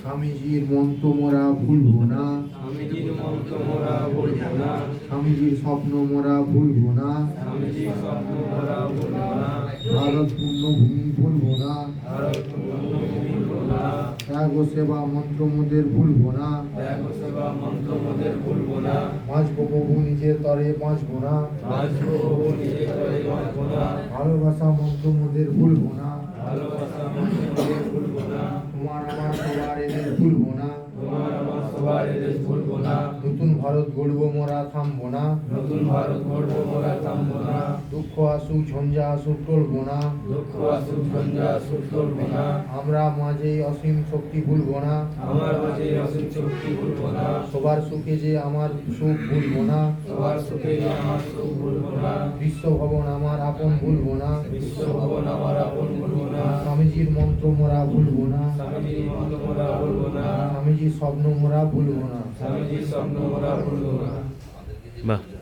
স্বামীজির মন্ত্র মোরা ভুলব না। স্বামীজির মন্ত্র মোরা ভুলব না। স্বামীজির স্বপ্ন মোরা ভুলব না। স্বামীজির স্বপ্ন মোরা ভুলব না। ভারত পূর্ণভূমি ভুলব না। ভারত পূর্ণভূমি ভুলব না। ত্যাগ সেবা মন্ত্র মোদের ভুলব না। ত্যাগ সেবা মন্ত্র মোদের ভুলব না। বাঁচব প্রভু নিজের তরে বাঁচব না। বাঁচব প্রভু নিজে করে বাঁচব না। ভালোবাসা মন্ত্র মোদের ভুলব না। ভালোবাসা মন্ত্র মোদের ভুলব না তোমার আমার সবার এদের ভুলব না। তোমার আমার সবার এদেশ ভুলব না। নতুন ভারত গড়ব মোরা থামব না। নতুন ভারত গড়ব মোরা থামব না। দুঃখ আসুক ঝঞ্ঝা আসুক টলব না। দুঃখ আসুক সঞ্জা আসুক চলব না। আমরা মাঝে অসীম শক্তি ভুলব না। আমার মাঝে অসীম শক্তি ভুলব না। সবার সুখে যে আমার সুখ ভুলব না। সবার সুখে যে আমার সুখ ভুলব না। বিশ্ব ভবন আমার আপন ভুলব না। বিশ্ব ভবন আমার স্বামীজির মন্ত্র মোরা ভুলব না। স্বামীজির মন্ত্র মোরা ভুলব না। স্বামীজির স্বপ্ন মোরা ভুলব না। স্বামীজির স্বপ্ন মোরা ভুলব না। বাহ।